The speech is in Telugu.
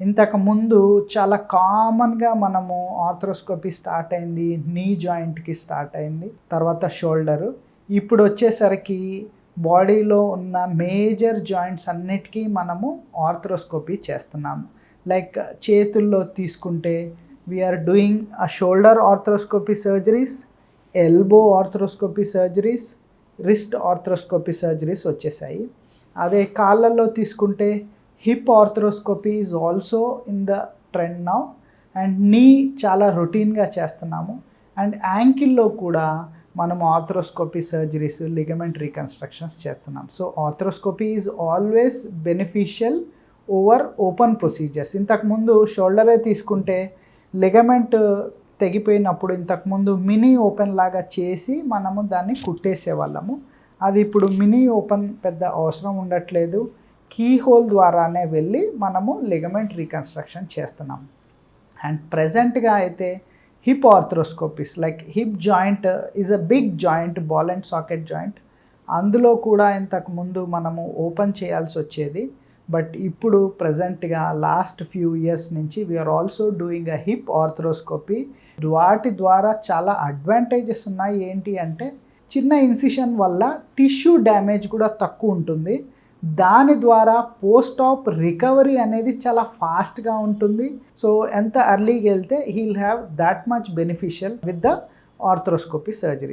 ఇంతకుముందు చాలా కామన్గా మనము ఆర్థ్రోస్కోపీ స్టార్ట్ అయింది నీ జాయింట్కి స్టార్ట్ అయింది తర్వాత షోల్డరు. ఇప్పుడు వచ్చేసరికి బాడీలో ఉన్న మేజర్ జాయింట్స్ అన్నిటికీ మనము ఆర్థ్రోస్కోపీ చేస్తున్నాము. లైక్ చేతుల్లో తీసుకుంటే we're doing a shoulder arthroscopy surgeries elbow arthroscopy surgeries wrist arthroscopy surgeries వచ్చేసాయి. అదే కాళ్ళల్లో తీసుకుంటే hip arthroscopy is also in the trend now and knee చాలా రొటీన్గా చేస్తున్నాము. అండ్ యాంకిల్లో కూడా మనం ఆర్థ్రోస్కోపీ సర్జరీస్ లిగమెంట్ రీకన్స్ట్రక్షన్స్ చేస్తున్నాం. So arthroscopy is always beneficial over open procedures ఇంతకుముందు షోల్డరే తీసుకుంటే లిగమెంట్ తెగిపోయినప్పుడు ఇంతకుముందు మినీ ఓపెన్ లాగా చేసి మనము దాన్ని కుట్టేసేవాళ్ళము. అది ఇప్పుడు మినీ ఓపెన్ పెద్ద అవసరం ఉండట్లేదు. కీ హోల్ ద్వారానే వెళ్ళి మనము లిగమెంట్ రీకన్స్ట్రక్షన్ చేస్తున్నాం. అండ్ ప్రజెంట్గా అయితే hip arthroscopies like hip joint is a big joint ball and socket joint. అందులో కూడా ఇంతకుముందు మనము ఓపెన్ చేయాల్సి వచ్చేది. బట్ ఇప్పుడు ప్రజెంట్గా లాస్ట్ ఫ్యూ ఇయర్స్ నుంచి we are also doing a hip arthroscopy వాటి ద్వారా చాలా అడ్వాంటేజెస్ ఉన్నాయి. ఏంటి అంటే చిన్న ఇన్సిషన్ వల్ల టిష్యూ డ్యామేజ్ కూడా తక్కువ ఉంటుంది. దాని ద్వారా పోస్ట్ ఆప్ రికవరీ అనేది చాలా ఫాస్ట్గా ఉంటుంది. సో ఎంత ఎర్లీకి వెళ్తే heal have that much beneficial with the arthroscopy surgery.